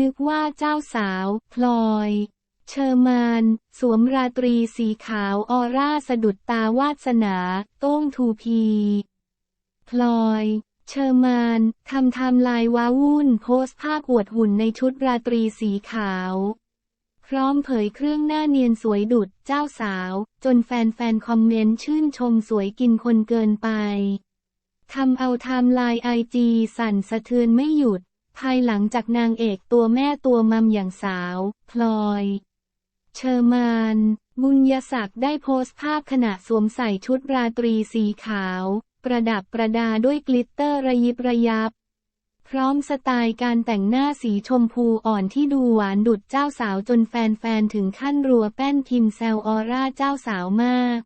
นึกว่าเจ้าสาว พลอย เชอร์มาน สวมราตรีสีขาวออร่าสะดุดตาวาสนา โต้งทูพี พลอยเชอร์มานทำไทม์ไลน์ว้าวุ่นโพสภาพอวดหุ่นในชุดราตรีสีขาว พร้อมเผยเครื่องหน้าเนียนสวยดุดเจ้าสาว จนแฟนๆ คอมเมนต์ชื่นชมสวยกินคนเกินไปทำเอาไทม์ไลน์ไอจีสั่นสะเทือนไม่หยุด ภายหลังจากนางเอกตัวแม่ตัวมัมอย่างสาว พลอย เชอร์มาน บุญยศักดิ์ได้โพสต์ภาพขณะสวมใส่ชุดราตรีสีขาว ประดับประดาด้วยกลิตเตอร์ระยิบระยับ พร้อมสไตล์การแต่งหน้าสีชมพูอ่อนที่ดูหวานดุดเจ้าสาวจนแฟนๆถึงขั้นรัวแป้นพิมพ์แซวออร่าเจ้าสาวมาก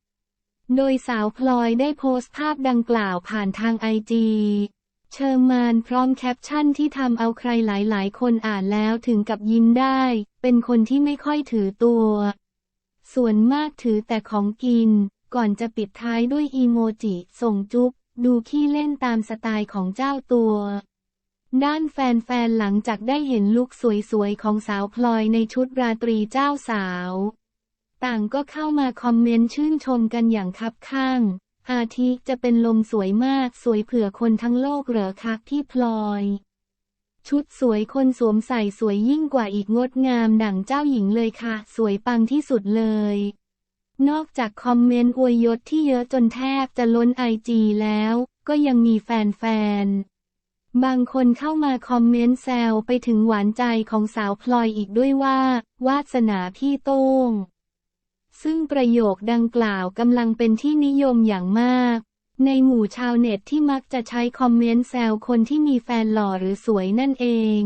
โดยสาวพลอยได้โพสต์ภาพดังกล่าวผ่านทางไอจี เชอร์มานพร้อมแคปชั่นที่ทำเอาใครหลาย ๆ คนอ่านแล้วถึงกับยิ้มได้ เป็นคนที่ไม่ค่อยถือตัว ส่วนมากถือแต่ของกิน ก่อนจะปิดท้ายด้วยอีโมจิส่งจุ๊บ ดูขี้เล่นตามสไตล์ของเจ้าตัว ด้านแฟน ๆ หลังจากได้เห็นลุคสวย ๆ ของสาวพลอยในชุดราตรีเจ้าสาว ต่างก็เข้ามาคอมเมนต์ชื่นชมกันอย่างคับข้าง อาทิจะเป็นลมสวยมากสวยเผื่อคนทั้งโลกเหรอคะพี่พลอย ชุดสวยคนสวมใส่สวยยิ่งกว่าอีกงดงามดั่งเจ้าหญิงเลยค่ะ สวยปังที่สุดเลย นอกจากคอมเมนต์อวยยศที่เยอะจนแทบจะล้นไอจีแล้ว ก็ยังมีแฟนๆ บางคนเข้ามาคอมเมนต์แซวไปถึงหวานใจของสาวพลอยอีกด้วยว่า วาสนาพี่โต้ง ซึ่งประโยคดังกล่าวกำลังเป็นที่นิยมอย่างมาก ในหมู่ชาวเน็ตที่มักจะใช้คอมเมนต์แซวคนที่มีแฟนหล่อหรือสวยนั่นเอง